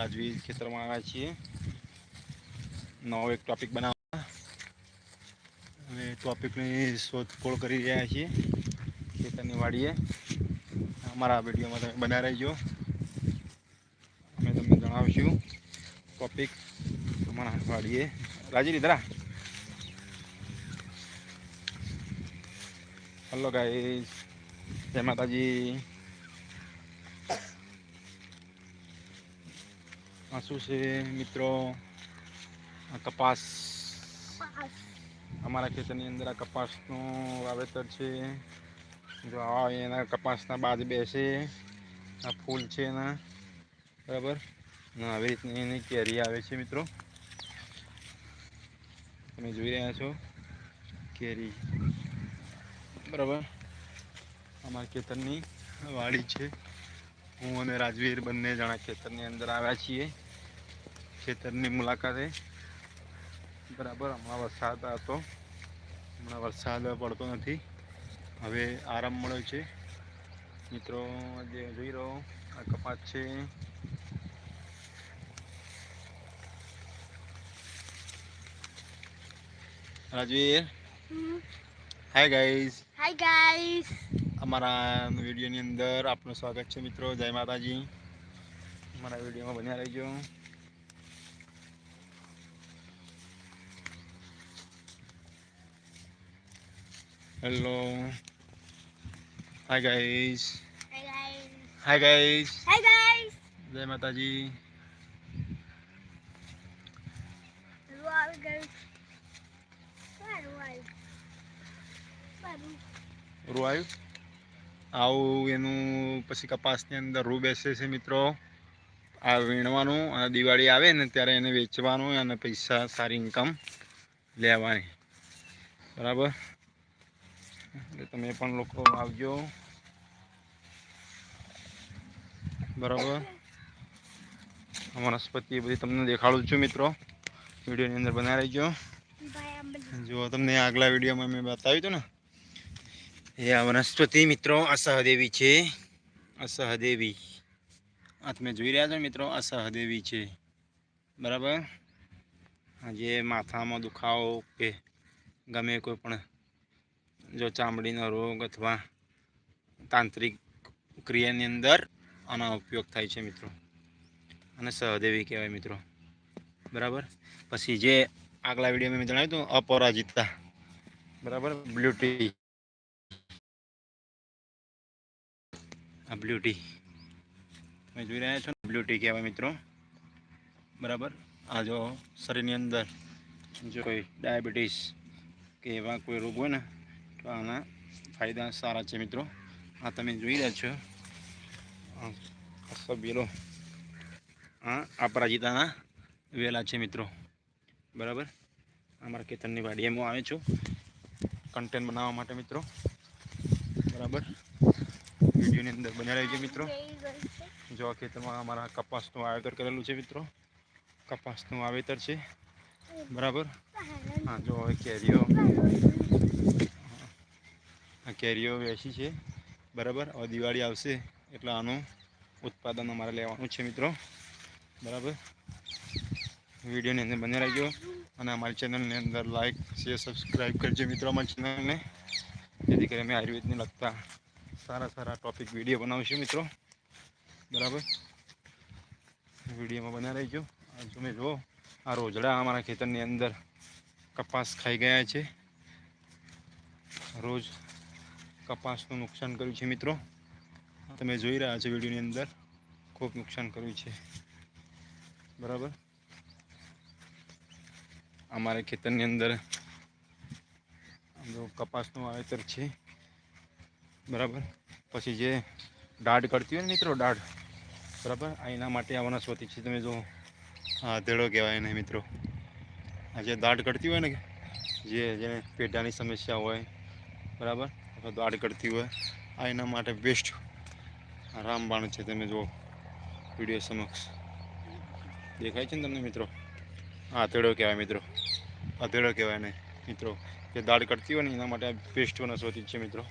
રાજવી ખેતરમાં આવ્યા છીએ. નવો એક ટોપિક બનાવવા અને ટોપિકની શોધખોળ કરી રહ્યા છીએ ખેતરની વાડીએ. અમારા વિડીયોમાં તમે બના રહેજો. અમે તમને જણાવીશું ટોપિક અમારા વાડીએ. રાજી લીધરા હલો ગાઈસ જય માતાજી. આ શું છે મિત્રો આ કપાસ. અમારા ખેતરની અંદર આ કપાસનું વાવેતર છે. જો આ એના કપાસના બાદ બેસે આ ફૂલ છે એના. બરાબર? આવી રીતની એની કેરી આવે છે મિત્રો. તમે જોઈ રહ્યા છો કેરી. બરાબર? અમારા ખેતરની વાડી છે. હું અને રાજવીર બંને જણા ખેતરની અંદર આવ્યા છીએ. ખેતરની મુલાકાતે. બરાબર હમણાં વરસાદ હતો હમણાં વરસાદ પડતો નથી. હવે આરામ મળ્યો છે. મિત્રો જે જોઈ રહ્યો આ કપાસ છે. Rajveer. Hi guys hi guys અમારા વિડીયોની અંદર આપનું સ્વાગત છે મિત્રો. જય માતાજી. અમારા વિડીયોમાં બન્યા રહેજો. Hello hi guys hi guys hi guys જય માતાજી રૂ આવ્યું આવું એનું પછી કપાસની અંદર રૂ બેસે છે મિત્રો. આ વીણવાનું અને દિવાળી આવે ને ત્યારે એને વેચવાનું અને પૈસા સારી ઇન્કમ લેવાની. બરાબર? એટલે તમે પણ લોકો આવજો. બરાબર? વનસ્પતિ બધી તમને દેખાડું છું મિત્રો. વિડીયોની અંદર બનાવી રહેજો જો તમને આગલા વિડીયોમાં મેં બતાવ્યું હતું ને, એ આ વનસ્પતિ મિત્રો આ સહદેવી છે. આ સહદેવી આ તમે જોઈ રહ્યા છો મિત્રો આ સહદેવી છે. બરાબર? આજે માથામાં દુખાવો કે ગમે કોઈ પણ જો ચામડીનો રોગ અથવા તાંત્રિક ક્રિયાની અંદર આનો ઉપયોગ થાય છે મિત્રો. અને સહદેવી કહેવાય મિત્રો. બરાબર? પછી જે આગલા વિડીયોમાં મેં જણાવ્યું હતું, અપરાજિતા. બરાબર? Blue tea. આ બ્લુ ટી. તમે જોઈ રહ્યા છો બ્લુ ટી કહેવાય મિત્રો. બરાબર? આ જો શરીરની અંદર જો કોઈ ડાયાબિટીસ કે એવા કોઈ રોગ હોય ને આના ફાયદા સારા છે મિત્રો. આ તમે જોઈ રહ્યા છો. સભ્યલો, આ અપરાજિતાના વેલા છે મિત્રો. બરાબર? અમારા ખેતરની વાડીએ હું આવે છું. કન્ટેન્ટ બનાવવા માટે મિત્રો. બરાબર? વિડીયોની અંદર બન્યા રહેજો મિત્રો. જો આ ખેતરમાં અમારા કપાસનું વાવેતર કરેલું છે મિત્રો. કપાસનું વાવેતર છે. બરાબર? હા, જો હવે કેરીઓ. આ કેરીઓ વેચી છે. બરાબર? હવે દિવાળી આવશે એટલે આનું ઉત્પાદન અમારે લેવાનું છે મિત્રો. બરાબર? વિડીયોની અંદર બને રાખજો અને અમારી ચેનલની અંદર લાઈક શેર સબસ્ક્રાઈબ કરજો મિત્રો અમારી ચેનલને. જેથી કરી અમે આયુર્વેદને લગતા સારા સારા ટોપિક વીડિયો બનાવશું મિત્રો. બરાબર? વિડીયોમાં બના રહીજો. તમે જુઓ, આ રોજડા અમારા ખેતરની અંદર કપાસ ખાઈ ગયા છે. રોજ કપાસનું નુકસાન કર્યું છે મિત્રો. તમે જોઈ રહ્યા છો વિડીયોની અંદર. ખૂબ નુકસાન કર્યું છે. બરાબર? અમારે ખેતરની અંદર કપાસનું વાવેતર છે. બરાબર? પછી જે દાઢ કરતી હોય ને મિત્રો, દાઢ. બરાબર? આ એના માટે આ વનસ્પતિ છે. તમે જો હા ધેડો કહેવાય એને મિત્રો. આ જે દાઢ કરતી હોય ને, જે જેને પેઢાની સમસ્યા હોય. બરાબર? દાઢ કરતી હોય, આ એના માટે બેસ્ટ રામબાણ છે. તમે જુઓ, વીડિયો સમક્ષ. દેખાય છે ને તમને, મિત્રો? આ તેડો કહેવાય, મિત્રો. અધેડો કહેવાય ને, મિત્રો. જે દાળ કરતી હોય ને, એના માટે આ બેસ્ટ વનસ્પતિ છે, મિત્રો.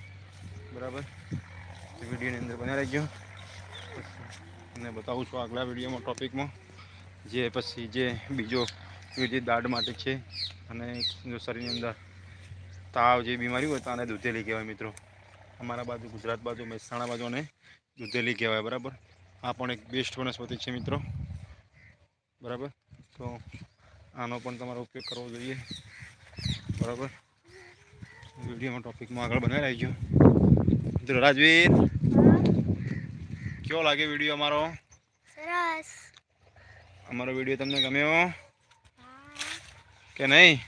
બરાબર? વિડીયોની અંદર બન્યા રહેજો. અને બતાવું છું આગલા વિડીયોમાં, ટોપિકમાં. જે પછી જે બીજો, જે દાઢ માટે છે, અને જો શરીરની અંદર તાવ જે બીમારી હોય તો આને દૂધેલી કહેવાય મિત્રો. અમારા બાજુ ગુજરાત બાજુ મહેસાણા બાજુ અને દૂધેલી કહેવાય બરાબર? આ પણ એક બેસ્ટ વનસ્પતિ છે મિત્રો. બરાબર? તો આનો પણ તમારે ઉપયોગ કરવો જોઈએ. બરાબર? વિડીયોમાં ટોપિકમાં આગળ બનાવી રાખજો. મિત્રો રાજવીર કેવો લાગે વીડિયો અમારો? સરસ. અમારો વીડિયો તમને ગમ્યો? કે નહીં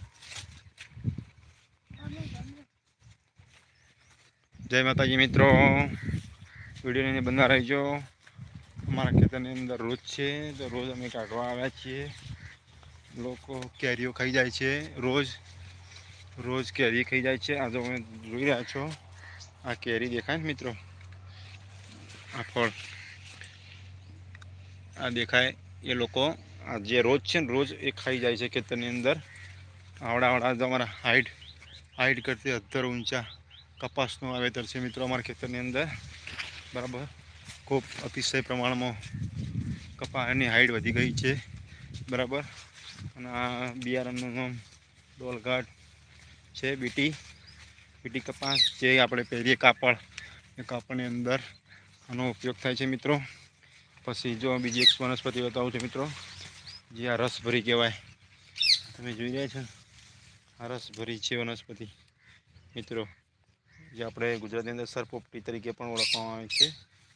ગમે ગમે જય માતાજી મિત્રો. વિડીયોની બંધા રહીજો. અમારા ખેતરની અંદર રોજ છે, તો રોજ અમે કાઢવા આવ્યા છીએ. લોકો કેરીઓ ખાઈ જાય છે, રોજ. રોજ કેરી ખાઈ જાય છે. આજે તમે જોઈ રહ્યા છો. આ કેરી દેખાય ને મિત્રો? આ ફળ. આ દેખાય એ લોકો. આ જે રોજ છે ને, રોજ એ ખાઈ જાય છે ખેતરની અંદર. આવડા આવડા તમારા હાઈટ હાઈટ કરતી અત્તર ઊંચા. કપાસનું વાવેતર છે મિત્રો અમારા ખેતરની અંદર. બરાબર? ખૂબ અતિશય પ્રમાણમાં કપાસની હાઈટ વધી ગઈ છે. બરાબર? અને આ બિયારણનું નામ ડોલઘાટ છે, બીટી. બીટી કપાસ જે આપણે પહેરીએ કાપડ. એ કાપડની અંદર આનો ઉપયોગ થાય છે મિત્રો. પછી જો બીજી એક વનસ્પતિ બતાવું છું મિત્રો, જે આ રસભરી કહેવાય. તમે જોઈ રહ્યા છો? આ રસભરી છે વનસ્પતિ. મિત્રો જે આપણે ગુજરાતની અંદર સરપોપટી તરીકે પણ ઓળખવામાં આવે છે,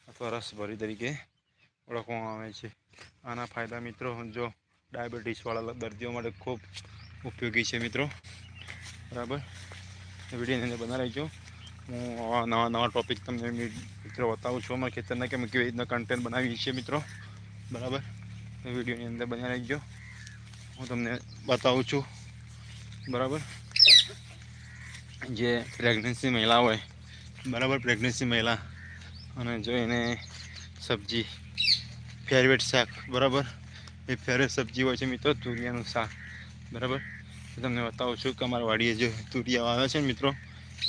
અથવા રસભરી તરીકે ઓળખવામાં આવે છે. આના ફાયદા મિત્રો, જો ડાયાબિટીસવાળા દર્દીઓ માટે ખૂબ ઉપયોગી છે મિત્રો. બરાબર? વિડીયોની અંદર બના રહેજો. હું આવા નવા નવા ટૉપિક તમને મિત્રો બતાવું છું. અમારા ખેતરના કે અમે કેવી રીતના કન્ટેન્ટ બનાવીએ છીએ મિત્રો? બરાબર? વિડીયોની અંદર બના રહેજો. હું તમને બતાવું છું. બરાબર? જે પ્રેગ્નન્સી મહિલા હોય, બરાબર પ્રેગ્નન્સી મહિલા, અને જો એને સબ્જી ફેરવેટ શાક, બરાબર? એ ફેવરેટ સબ્જી હોય છે મિત્રો, તુરિયાનું શાક, બરાબર? તમને બતાવું છું કે અમારા વાડીએ જે તુરિયા આવે છે મિત્રો,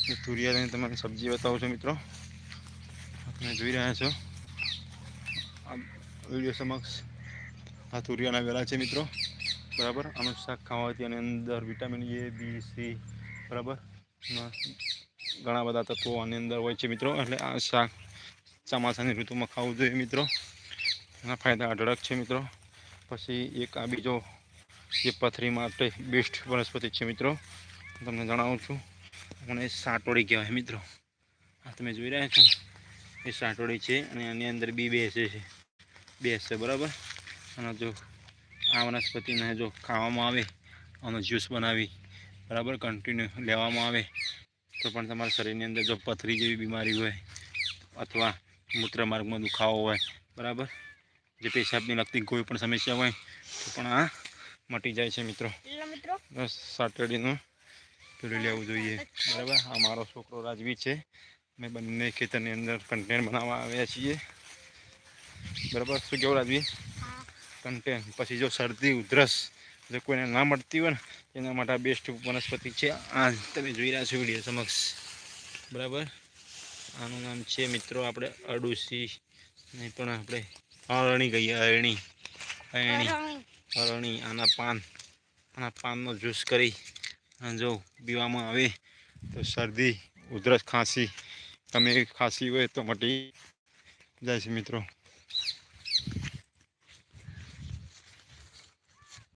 એ તુરિયાની તમને સબ્જી બતાવું છું મિત્રો. તમે જોઈ રહ્યા છો. આ વીડિયો સમક્ષ આ તુરિયાના વેલા છે મિત્રો, બરાબર? આનું શાક ખાવાથી આની અંદર વિટામિન એ બી સી બરાબર? ઘણા બધા તત્વો આની અંદર હોય છે મિત્રો. એટલે આ શાક ચોમાસાની ઋતુમાં ખાવું જોઈએ મિત્રો. એના ફાયદા અઢળક છે મિત્રો. પછી એક આ બીજો જે પથરી માટે બેસ્ટ વનસ્પતિ છે મિત્રો. તમને જણાવું છું. મને સાટોડી કહેવાય મિત્રો. આ તમે જોઈ રહ્યા છો? એ સાટોડી છે અને આની અંદર બી બેસે છે બેસશે બરાબર? અને જો આ વનસ્પતિને જો ખાવામાં આવે, આનો જ્યુસ બનાવી બરાબર કન્ટિન્યુ લેવામાં આવે તો પણ તમારા શરીરની અંદર જો પથરી જેવી બીમારી હોય અથવા મૂત્રમાર્ગમાં દુખાવો હોય બરાબર જે પેશાબની લગતી કોઈ પણ સમસ્યા હોય તો પણ આ મટી જાય છે મિત્રો. સાટરડેનું પેલું લેવું જોઈએ. બરાબર આ મારો છોકરો રાજવી છે. અમે બંને ખેતરની અંદર કન્ટેન્ટ બનાવવા આવ્યા છીએ. બરાબર શું કેવું રાજવી? કન્ટેન્ટ પછી જો શરદી ઉધરસ જો કોઈને ના મળતી હોય ને એના માટે આ બેસ્ટ વનસ્પતિ છે. આ તમે જોઈ રહ્યા છો વીડિયો સમક્ષ. બરાબર? આનું નામ છે મિત્રો આપણે અડુસી નહીં પણ આપણે અરણી કહીએ અરણી અરણી અરણી. આના પાન. આના પાનનો જ્યુસ કરી જો પીવામાં આવે તો શરદી ઉધરસ ખાંસી. તમે ખાંસી હોય તો મટી જાય છે મિત્રો.